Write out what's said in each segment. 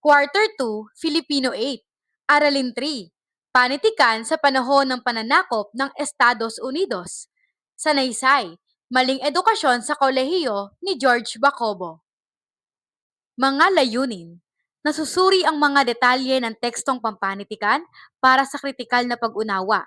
Quarter 2, Filipino 8. Aralin 3. Panitikan sa panahon ng pananakop ng Estados Unidos. Sanaysay, maling edukasyon sa kolehiyo ni George Bacobo. Mga layunin. Nasusuri ang mga detalye ng tekstong pampanitikan para sa kritikal na pag-unawa.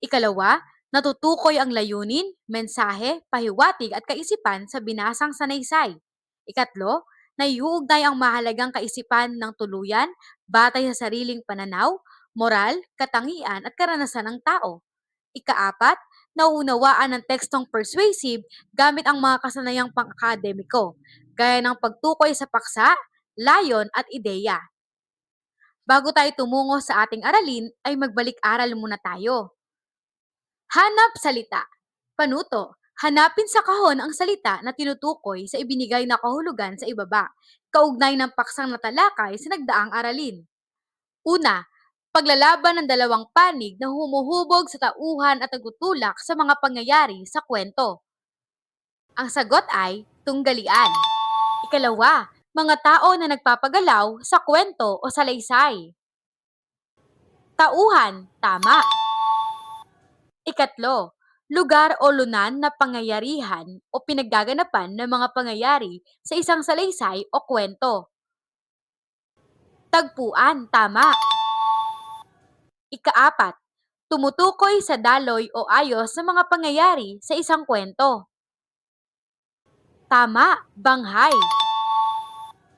Ikalawa, natutukoy ang layunin, mensahe, pahiwatig at kaisipan sa binasang sanaysay. Ikatlo, naiuugnay ang mahalagang kaisipan ng tuluyan batay sa sariling pananaw, moral, katangian at karanasan ng tao. Ikaapat, nauunawaan ng tekstong persuasive gamit ang mga kasanayang pang-akademiko, gaya ng pagtukoy sa paksa, layon at ideya. Bago tayo tumungo sa ating aralin, ay magbalik-aral muna tayo. Hanap salita. Panuto, hanapin sa kahon ang salita na tinutukoy sa ibinigay na kahulugan sa ibaba, kaugnay ng paksang natalakay sa nagdaang aralin. Una, paglalaban ng dalawang panig na humuhubog sa tauhan at nagutulak sa mga pangyayari sa kwento. Ang sagot ay tunggalian. Ikalawa, mga tao na nagpapagalaw sa kwento o salaysay. Tauhan, tama. Ikatlo, lugar o lunan na pangyayarihan o pinaggaganapan ng mga pangyayari sa isang salaysay o kwento. Tagpuan, tama. Ikaapat, tumutukoy sa daloy o ayos ng mga pangyayari sa isang kwento. Tama, banghay.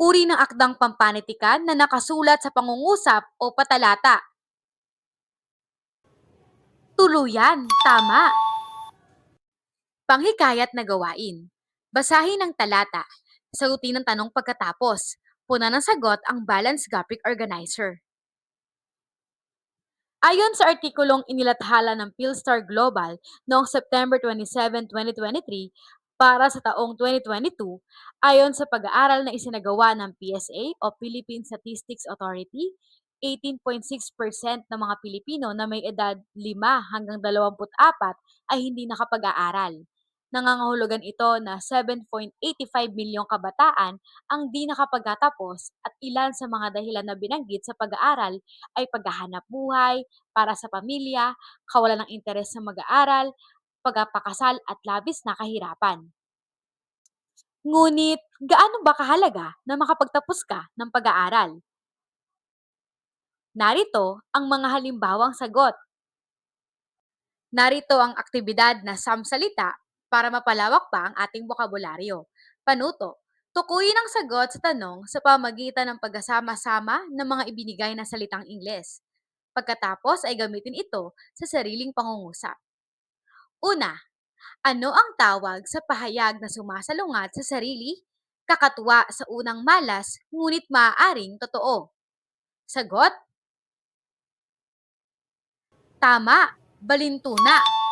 Uri ng akdang pampanitikan na nakasulat sa pangungusap o patalata. Tuluyan, tama. Panghikayat na gawain. Basahin ang talata. Sagutin ang tanong pagkatapos. Puna ng sagot ang Balance Graphic Organizer. Ayon sa artikulong inilathala ng Philstar Global noong September 27, 2023, para sa taong 2022, ayon sa pag-aaral na isinagawa ng PSA o Philippine Statistics Authority, 18.6% ng mga Pilipino na may edad 5 hanggang 24 ay hindi nakapag-aaral. Nangangahulugan ito na 7.85 milyong kabataan ang di nakapagtatapos at ilan sa mga dahilan na binanggit sa pag-aaral ay paghahanap buhay, para sa pamilya, kawalan ng interes sa mag-aaral, pagpapakasal at labis na kahirapan. Ngunit, gaano ba kahalaga na makapagtapos ka ng pag-aaral? Narito ang mga halimbawang sagot. Narito ang aktibidad na samsalita para mapalawak pa ang ating bokabularyo. Panuto, tukuyin ang sagot sa tanong sa pamagitan ng pagkasama-sama ng mga ibinigay na salitang Ingles. Pagkatapos ay gamitin ito sa sariling pangungusap. Una, ano ang tawag sa pahayag na sumasalungat sa sarili, kakatuwa sa unang malas, ngunit maaaring totoo? Sagot, Tama, balintuna.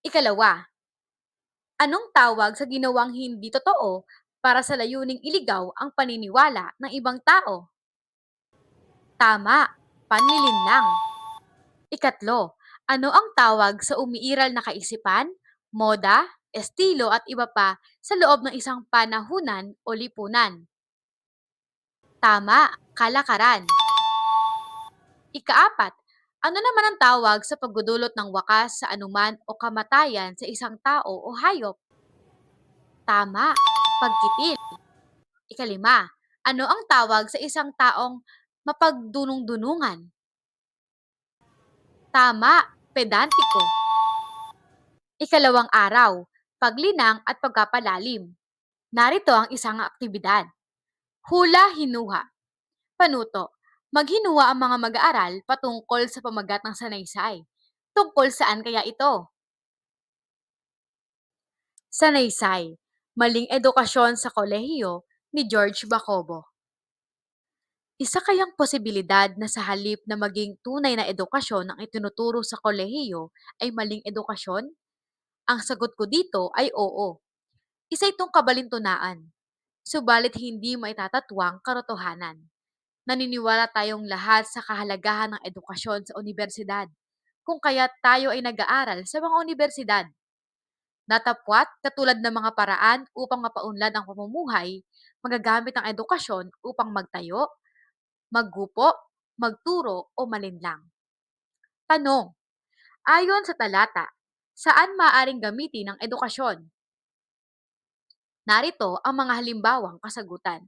Ikalawa, anong tawag sa ginawang hindi totoo para sa layuning iligaw ang paniniwala ng ibang tao? Tama, panlilinlang. Ikatlo, ano ang tawag sa umiiral na kaisipan, moda, estilo at iba pa sa loob ng isang panahunan o lipunan? Tama, kalakaran. Ikaapat, ano naman ang tawag sa pagdudulot ng wakas sa anuman o kamatayan sa isang tao o hayop? Tama, pagkitil. Ikalima, ano ang tawag sa isang taong mapagdunong-dunungan? Tama, pedantiko. Ikalawang araw, paglinang at pagkapalalim. Narito ang isang aktibidad. Hula-hinuha. Panuto, maghinuha ang mga mag-aaral patungkol sa pamagat ng sanaysay. Tungkol saan kaya ito? Sanaysay, maling edukasyon sa kolehiyo ni George Bacobo. Isa kayang posibilidad na sa halip na maging tunay na edukasyon ang itinuturo sa kolehiyo ay maling edukasyon? Ang sagot ko dito ay oo. Isa itong kabalintunaan. Subalit hindi maitatatwang katotohanan. Naniniwala tayong lahat sa kahalagahan ng edukasyon sa universidad, kung kaya tayo ay nag-aaral sa mga universidad. Natapwat katulad ng mga paraan upang mapaunlad ang pamumuhay, magagamit ang edukasyon upang magtayo, maggupo, magturo o malinlang. Tanong, ayon sa talata, saan maaaring gamitin ang edukasyon? Narito ang mga halimbawang kasagutan.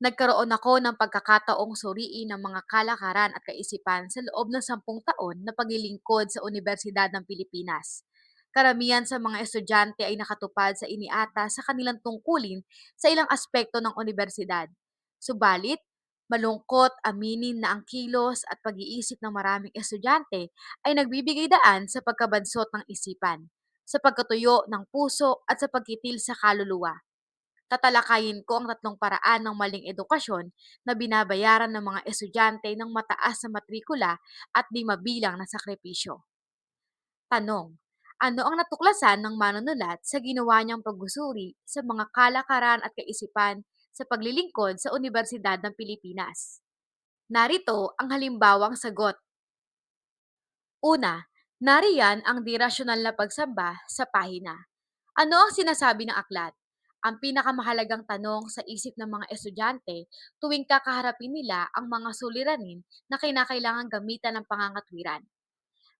Nagkaroon ako ng pagkakataong suriin ng mga kalakaran at kaisipan sa loob ng sampung taon na paglilingkod sa Universidad ng Pilipinas. Karamihan sa mga estudyante ay nakatupad sa iniata sa kanilang tungkulin sa ilang aspekto ng universidad. Subalit, malungkot aminin na ang kilos at pag-iisip ng maraming estudyante ay nagbibigay daan sa pagkabansot ng isipan, sa pagkatuyo ng puso at sa pagkitil sa kaluluwa. Tatalakayin ko ang tatlong paraan ng maling edukasyon na binabayaran ng mga estudyante ng mataas na matrikula at di mabilang na sakripisyo. Tanong, ano ang natuklasan ng manunulat sa ginawa niyang pagusuri sa mga kalakaran at kaisipan sa paglilingkod sa Universidad ng Pilipinas? Narito ang halimbawang sagot. Una, nariyan ang dirasyonal na pagsamba sa pahina. Ano ang sinasabi ng aklat? Ang pinakamahalagang tanong sa isip ng mga estudyante tuwing kakaharapin nila ang mga suliranin na kinakailangan gamitan ng pangangatwiran.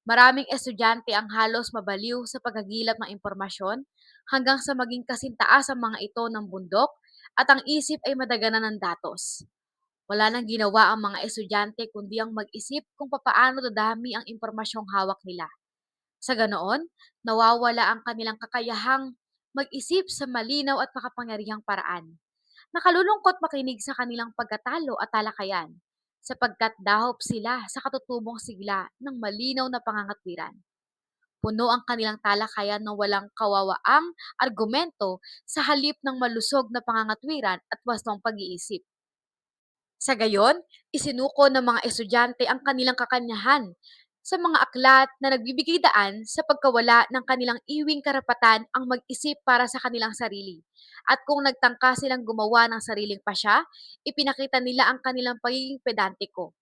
Maraming estudyante ang halos mabaliw sa paghagilap ng impormasyon hanggang sa maging kasintaas ang mga ito ng bundok at ang isip ay madaganan ng datos. Wala nang ginawa ang mga estudyante kundi ang mag-isip kung papaano dadami ang impormasyong hawak nila. Sa ganoon, nawawala ang kanilang kakayahang mag-isip sa malinaw at makapangyarihang paraan. Nakalulungkot makinig sa kanilang pagkatalo at talakayan, sapagkat dahop sila sa katutubong sigla ng malinaw na pangangatwiran. Puno ang kanilang talakayan ng walang kawawaang argumento sa halip ng malusog na pangangatwiran at wastong pag-iisip. Sa gayon, isinuko ng mga estudyante ang kanilang kakanyahan sa mga aklat na nagbibigay daan sa pagkawala ng kanilang iwing karapatan ang mag-isip para sa kanilang sarili. At kung nagtangka silang gumawa ng sariling pasya, ipinakita nila ang kanilang pagiging pedantiko.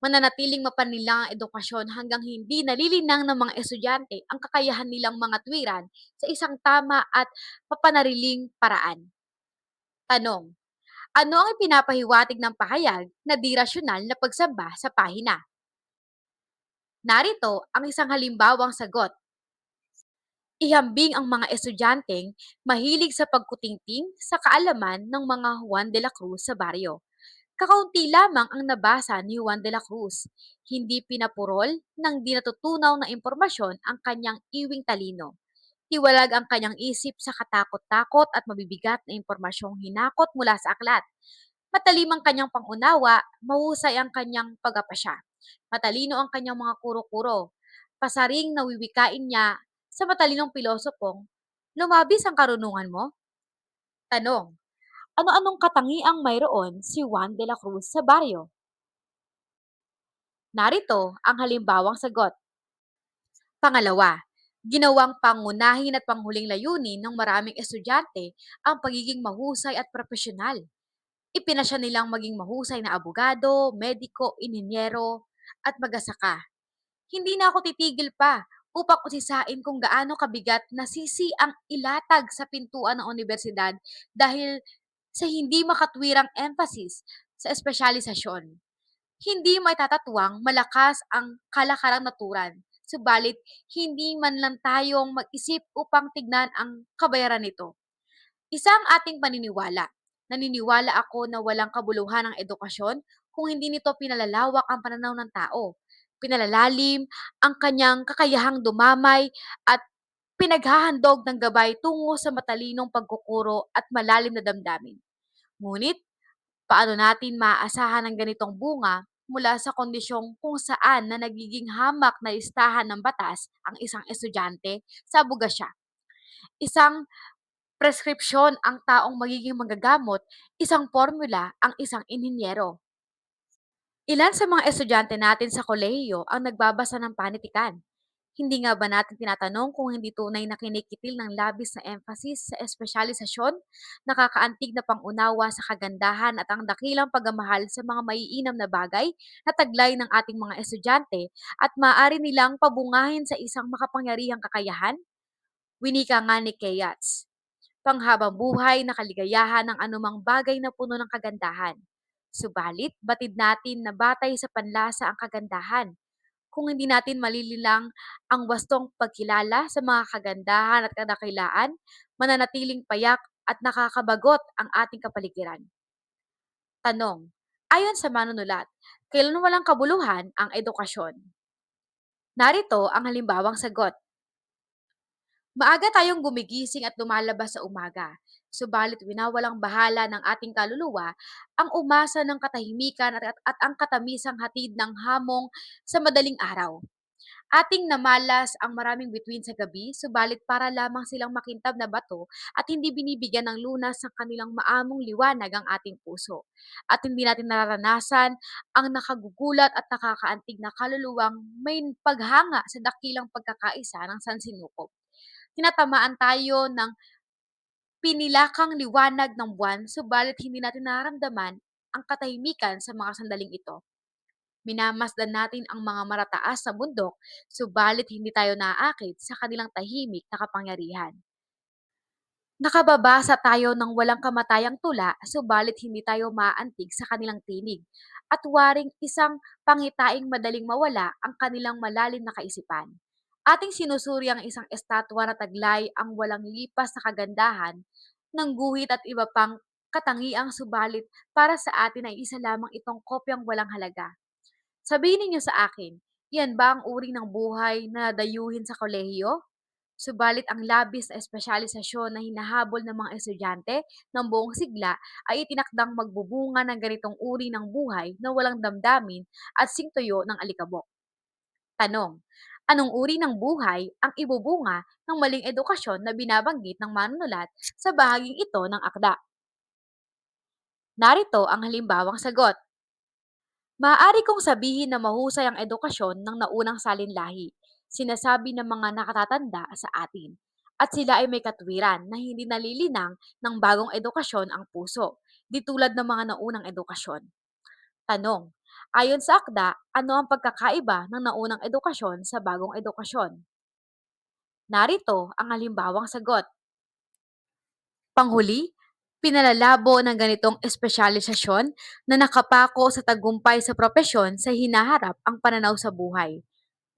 Mananatiling mapanila ang edukasyon hanggang hindi nalilinang ng mga estudyante ang kakayahan nilang mga tuwiran sa isang tama at papanariling paraan. Tanong, ano ang ipinapahiwatig ng pahayag na di rasyonal na pagsamba sa pahina? Narito ang isang halimbawang sagot. Ihambing ang mga estudyanteng mahilig sa pagkutingting sa kaalaman ng mga Juan de la Cruz sa baryo. Kakaunti lamang ang nabasa ni Juan de la Cruz. Hindi pinapurol ng di natutunaw na impormasyon ang kanyang iwing talino. Tiwalag ang kanyang isip sa katakot-takot at mabibigat na impormasyong hinakot mula sa aklat. Matalim ang kanyang pangunawa, mahusay ang kanyang pagapasya. Matalino ang kanyang mga kuro-kuro. Pasaring nawiwikain niya sa matalinong pilosopong, lumabis ang karunungan mo? Tanong, ano-anong katangiang mayroon si Juan de la Cruz sa baryo? Narito ang halimbawang sagot. Pangalawa, ginawang pangunahin at panghuling layunin ng maraming estudyante ang pagiging mahusay at profesional. Ipinasya nilang maging mahusay na abogado, mediko, ininyero, at magasaka. Hindi na ako titigil pa upang usisain kung gaano kabigat na sisi ang ilatag sa pintuan ng universidad dahil sa hindi makatwirang emphasis sa espesyalisasyon. Hindi maitatatuwang malakas ang kalakarang naturan, subalit hindi man lang tayong mag-isip upang tignan ang kabayaran nito. Isang ating paniniwala. Naniniwala ako na walang kabuluhan ang edukasyon kung hindi nito pinalalawak ang pananaw ng tao pinalalalim ang kanyang kakayahang dumamay at pinaghahandog ng gabay tungo sa matalinong pagkukuro at malalim na damdamin. Ngunit, paano natin maaasahan ang ganitong bunga mula sa kondisyong kung saan na nagiging hamak na listahan ng batas ang isang estudyante sa abogasya? Isang preskripsyon ang taong magiging magagamot, isang formula ang isang inhinyero. Ilan sa mga estudyante natin sa kolehiyo ang nagbabasa ng panitikan? Hindi nga ba natin tinatanong kung hindi tunay na kinikitil ng labis na emphasis sa espesyalisasyon, nakakaantig na pangunawa sa kagandahan at ang dakilang pagmamahal sa mga maiinam na bagay na taglay ng ating mga estudyante at maaari nilang pabungahin sa isang makapangyarihang kakayahan? Winika nga ni Kayats. panghabang buhay na kaligayahan ng anumang bagay na puno ng kagandahan. Subalit, batid natin na batay sa panlasa ang kagandahan. Kung hindi natin malililang ang wastong pagkilala sa mga kagandahan at kadakilaan, mananatiling payak at nakakabagot ang ating kapaligiran. Tanong, ayon sa manunulat, kailan walang kabuluhan ang edukasyon? Narito ang halimbawang sagot. Maaga tayong gumigising at lumalabas sa umaga, subalit winawalang bahala ng ating kaluluwa ang umasa ng katahimikan at, at, at ang katamisang hatid ng hamong sa madaling araw. Ating namalas ang maraming bituin sa gabi, subalit para lamang silang makintab na bato at hindi binibigyan ng lunas ng kanilang maamong liwanag ang ating puso. At hindi natin nararanasan ang nakagugulat at nakakaantig na kaluluwang may paghanga sa dakilang pagkakaisa ng sansinukob. Tinatamaan tayo ng pinilakang liwanag ng buwan, subalit hindi natin nararamdaman ang katahimikan sa mga sandaling ito. Minamasdan natin ang mga marataas sa bundok, subalit hindi tayo naaakit sa kanilang tahimik na kapangyarihan. Nakababasa tayo ng walang kamatayang tula, subalit hindi tayo maaantig sa kanilang tinig, at waring isang pangitaing madaling mawala ang kanilang malalim na kaisipan. Ating sinusuri ang isang estatwa na taglay ang walang lipas na kagandahan ng guhit at iba pang katangiang subalit para sa atin ay isa lamang itong kopyang walang halaga. Sabihin ninyo sa akin, iyan ba ang uri ng buhay na dayuhin sa kolehiyo? Subalit ang labis na espesyalisasyon na hinahabol ng mga estudyante ng buong sigla ay itinakdang magbubunga ng ganitong uri ng buhay na walang damdamin at singtuyo ng alikabok. Tanong, anong uri ng buhay ang ibubunga ng maling edukasyon na binabanggit ng manunulat sa bahaging ito ng akda? Narito ang halimbawang sagot. Maaari kong sabihin na mahusay ang edukasyon ng naunang salinlahi, sinasabi ng mga nakatatanda sa atin. At sila ay may katwiran na hindi nalilinang ng bagong edukasyon ang puso, di tulad ng mga naunang edukasyon. Tanong, ayon sa akda, ano ang pagkakaiba ng naunang edukasyon sa bagong edukasyon? Narito ang halimbawang sagot. Panghuli, Pinalalabo ng ganitong espesyalisasyon na nakapako sa tagumpay sa propesyon sa hinaharap ang pananaw sa buhay.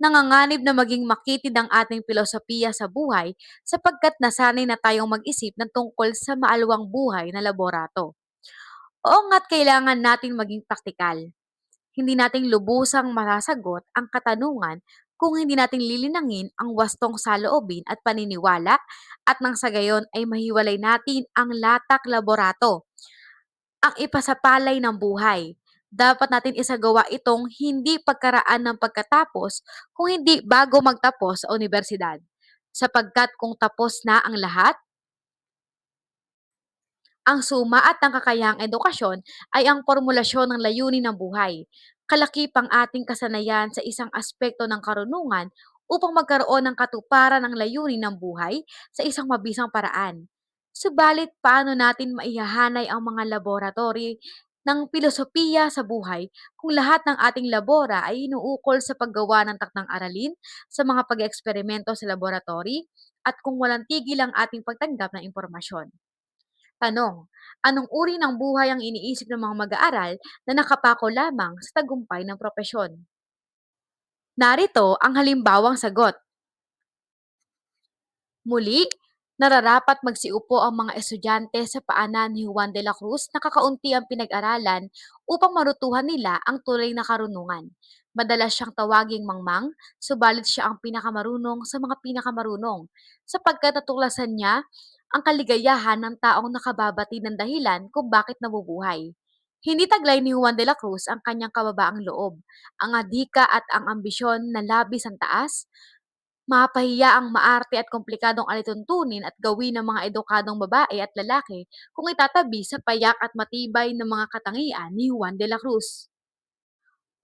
Nanganganib na maging makitid ang ating filosofiya sa buhay sapagkat nasanay na tayong mag-isip ng tungkol sa maalwang buhay na laborato. Oo nga't kailangan natin maging praktikal. Hindi nating lubusang masasagot ang katanungan kung hindi natin lilinangin ang wastong saloobin at paniniwala at nang sa gayon ay mahiwalay natin ang latak laborato, ang ipasapalay ng buhay. Dapat natin isagawa itong hindi pagkaraan ng pagkatapos kung hindi bago magtapos sa universidad. Sapagkat kung tapos na ang lahat, ang suma at ang kakayahang edukasyon ay ang formulasyon ng layunin ng buhay. Kalakipang ating kasanayan sa isang aspekto ng karunungan upang magkaroon ng katuparan ng layunin ng buhay sa isang mabisang paraan. Subalit, paano natin maihahanay ang mga laboratory ng filosofiya sa buhay kung lahat ng ating labora ay inuukol sa paggawa ng takdang aralin, sa mga pag-eksperimento sa laboratory, at kung walang tigil ang ating pagtanggap ng impormasyon. Tanong, anong uri ng buhay ang iniisip ng mga mag-aaral na nakapako lamang sa tagumpay ng propesyon? Narito ang halimbawang sagot. Muli, nararapat magsiupo ang mga estudyante sa paanan ni Juan de la Cruz na kakaunti ang pinag-aralan upang marutuhan nila ang tunay na karunungan. Madalas siyang tawaging mangmang, subalit siya ang pinakamarunong sa mga pinakamarunong, sapagkat natuklasan niya ang kaligayahan ng taong nakababati ng dahilan kung bakit nabubuhay. Hindi taglay ni Juan de la Cruz ang kanyang kababaang loob, ang adhika at ang ambisyon na labis ang taas, Mapahiya ang maarte at komplikadong alituntunin at gawin ng mga edukadong babae at lalaki kung itatabi sa payak at matibay na mga katangian ni Juan de la Cruz.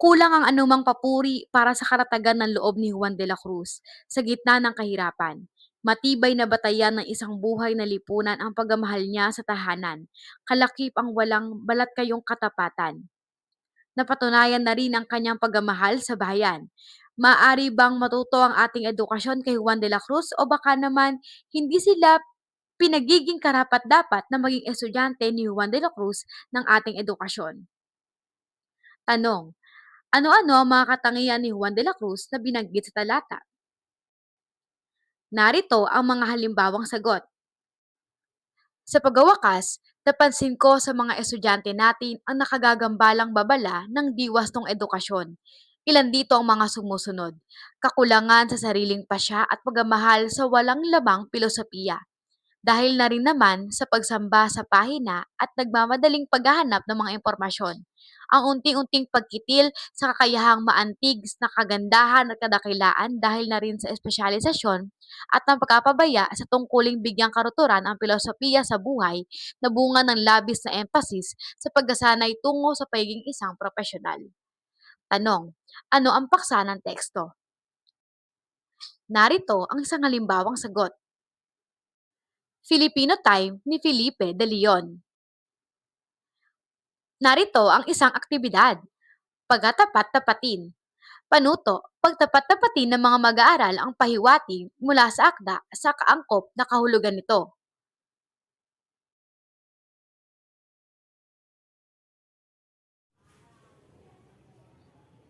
Kulang ang anumang papuri para sa karatagan ng loob ni Juan de la Cruz sa gitna ng kahirapan. Matibay na batayan ng isang buhay na lipunan ang pagmamahal niya sa tahanan. Kalakip ang walang balat kayong katapatan. Napatunayan na rin ang kanyang pagmamahal sa bayan. Maaari bang matuto ang ating edukasyon kay Juan de la Cruz o baka naman hindi sila pinagiging karapat-dapat na maging estudyante ni Juan de la Cruz ng ating edukasyon. Tanong, ano-ano ang mga katangian ni Juan de la Cruz na binanggit sa talata? Narito ang mga halimbawang sagot. Sa pagwawakas, napansin ko sa mga estudyante natin ang nakagagambalang babala ng diwas ng edukasyon. Ilan dito ang mga sumusunod? Kakulangan sa sariling pasya at pagmamahal sa walang lamang filosofiya. Dahil na rin naman sa pagsamba sa pahina at nagmamadaling paghahanap ng mga impormasyon. Ang unting-unting pagkitil sa kakayahang maantig na kagandahan at kadakilaan dahil na rin sa espesyalisasyon at ang pagkapabaya sa tungkuling bigyang karuturan ang filosofiya sa buhay na bunga ng labis na emphasis sa pagkasanay tungo sa pagiging isang profesional. Tanong, ano ang paksa ng teksto? Narito ang isang halimbawang sagot. Filipino Time ni Felipe de Leon. Narito ang isang aktibidad. Pagkatapat-tapatin. Panuto, pagtapat-tapatin ng mga mag-aaral ang pahiwatig mula sa akda sa kaangkop na kahulugan nito.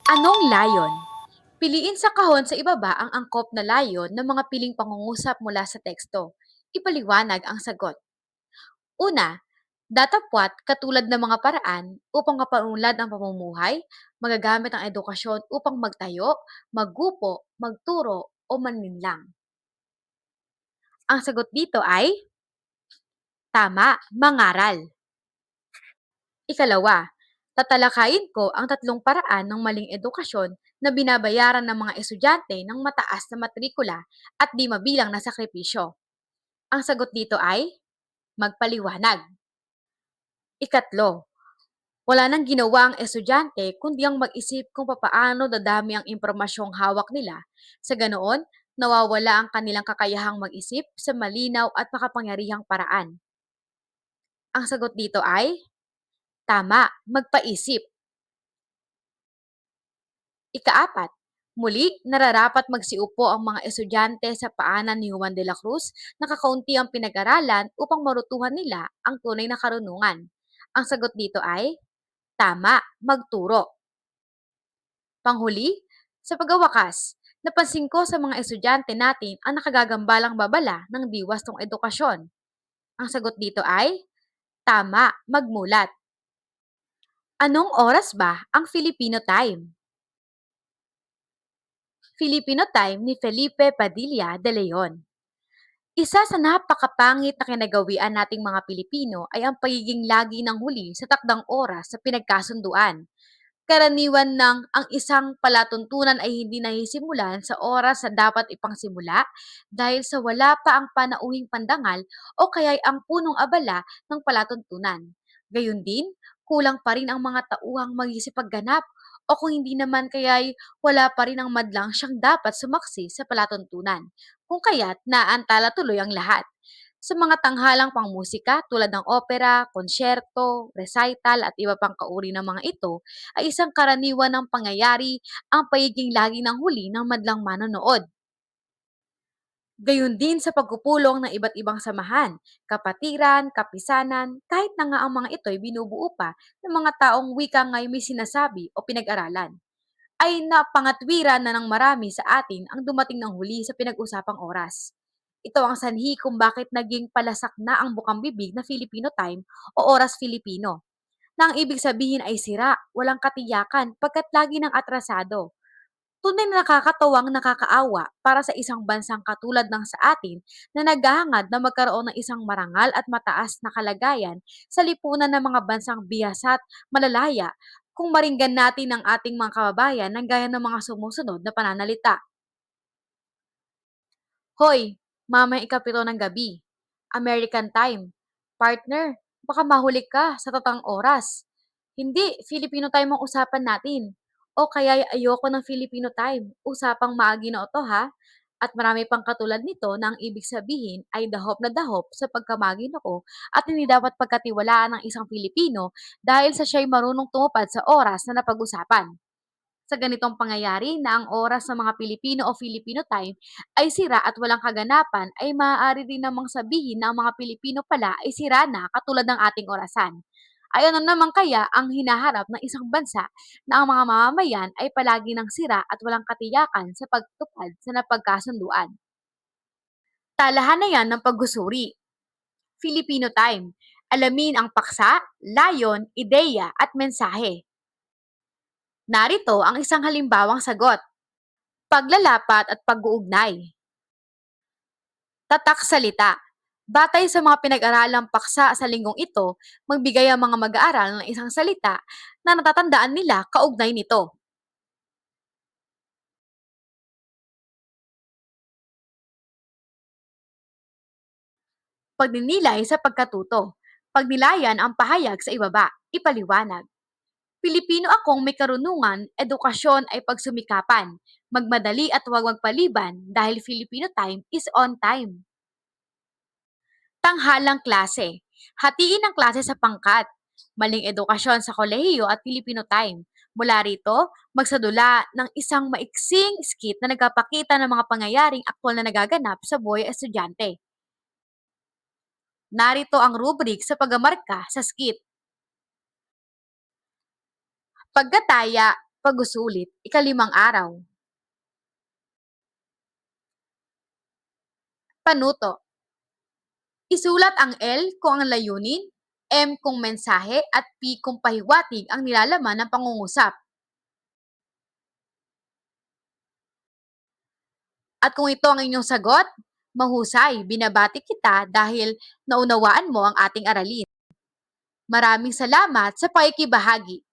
Anong layon? Piliin sa kahon sa ibaba ang angkop na layon ng mga piling pangungusap mula sa teksto. Ipaliwanag ang sagot. Una, datapwat katulad ng mga paraan upang mapaunlad ang pamumuhay, magagamit ang edukasyon upang magtayo, maggupo, magturo, o manlinlang. Ang sagot dito ay tama, mangaral. Ikalawa, tatalakayin ko ang tatlong paraan ng maling edukasyon na binabayaran ng mga estudyante ng mataas na matrikula at di mabilang na sakripisyo. Ang sagot dito ay magpaliwanag. Ikatlo, wala nang ginawa ang estudyante kundi ang mag-isip kung papaano dadami ang impormasyong hawak nila. Sa ganoon, nawawala ang kanilang kakayahang mag-isip sa malinaw at makapangyarihang paraan. Ang sagot dito ay tama, magpaisip. Ikaapat, muli nararapat magsiupo ang mga estudyante sa paanan ni Juan de la Cruz na kakaunti ang pinag-aralan upang marutuhan nila ang tunay na karunungan. Ang sagot dito ay tama, magturo. Panghuli, sa pagwawakas, napansin ko sa mga estudyante natin ang nakagagambalang babala ng diwas ng edukasyon. Ang sagot dito ay tama, magmulat. Anong oras ba ang Filipino time? Filipino time ni Felipe Padilla de Leon. Isa sa napakapangit na kinagawian nating mga Pilipino ay ang pagiging lagi ng huli sa takdang oras sa pinagkasunduan. Karaniwan ng ang isang palatuntunan ay hindi nahisimulan sa oras na dapat ipangsimula dahil sa wala pa ang panauhing pandangal o kaya'y ang punong abala ng palatuntunan. Gayun din, kulang pa rin ang mga tauhang magisipagganap o kung hindi naman kaya'y wala pa rin ang madlang siyang dapat sumaksi sa palatuntunan, kung kaya't naantala tuloy ang lahat. Sa mga tanghalang pangmusika tulad ng opera, konsyerto, recital at iba pang kauri ng mga ito, ay isang karaniwan ng pangyayari ang pagiging lagi ng huli ng madlang manonood. Gayon din sa pagpupulong ng iba't ibang samahan, kapatiran, kapisanan, kahit na nga ang mga ito'y binubuo pa ng mga taong wika ngay may sinasabi o pinag-aralan, ay napangatwiran na ng marami sa atin ang dumating ng huli sa pinag-usapang oras. Ito ang sanhi kung bakit naging palasak na ang bukang bibig na Filipino time o oras Filipino, na ang ibig sabihin ay sira, walang katiyakan, pagkat lagi ng atrasado, Tunay na nakakatawang nakakaawa para sa isang bansang katulad ng sa atin na naghahangad na magkaroon ng isang marangal at mataas na kalagayan sa lipunan ng mga bansang bihas at malalaya kung maringgan natin ang ating mga kababayan ng gaya ng mga sumusunod na pananalita. Hoy, mamayang ikapito ng gabi. American time. Partner, baka mahuli ka sa tatang oras. Hindi, Filipino time ang usapan natin. O kaya ayoko ng Filipino time. Usapang maagi na ito ha. At marami pang katulad nito na ang ibig sabihin ay dahop na dahop sa pagkamagin ako at hindi dapat pagkatiwalaan ng isang Filipino dahil sa siya'y marunong tumupad sa oras na napag-usapan. sa ganitong pangyayari na ang oras ng mga Pilipino o Filipino time ay sira at walang kaganapan ay maaari din namang sabihin na ang mga Pilipino pala ay sira na katulad ng ating orasan. Ay ano naman kaya ang hinaharap ng isang bansa na ang mga mamamayan ay palagi ng sira at walang katiyakan sa pagtupad sa napagkasunduan? Talahan na yan ng pagsusuri. Filipino time. Alamin ang paksa, layon, ideya at mensahe. Narito ang isang halimbawang sagot. Paglalapat at pag-uugnay. Tatak salita. Batay sa mga pinag-aralang paksa sa linggong ito, magbigay ang mga mag-aaral ng isang salita na natatandaan nila kaugnay nito. Pagninilay sa pagkatuto. Pagnilayan ang pahayag sa ibaba, ipaliwanag. Pilipino akong may karunungan, edukasyon ay pagsumikapan. Magmadali at huwag magpaliban dahil Filipino time is on time. Tanghalang klase. Hatiin ang klase sa pangkat. Maling edukasyon sa kolehiyo at Filipino time. Mula rito, magsadula ng isang maiksing skit na nagpapakita ng mga pangyayaring aktwal na nagaganap sa buhay estudyante. Narito ang rubric sa pagamarka sa skit. Pagkataya, pag-usulit, ikalimang araw. Panuto. Isulat ang L kung ang layunin, M kung mensahe, at P kung pahiwatig ang nilalaman ng pangungusap. At kung ito ang inyong sagot, mahusay, binabati kita dahil naunawaan mo ang ating aralin. Maraming salamat sa pakikibahagi.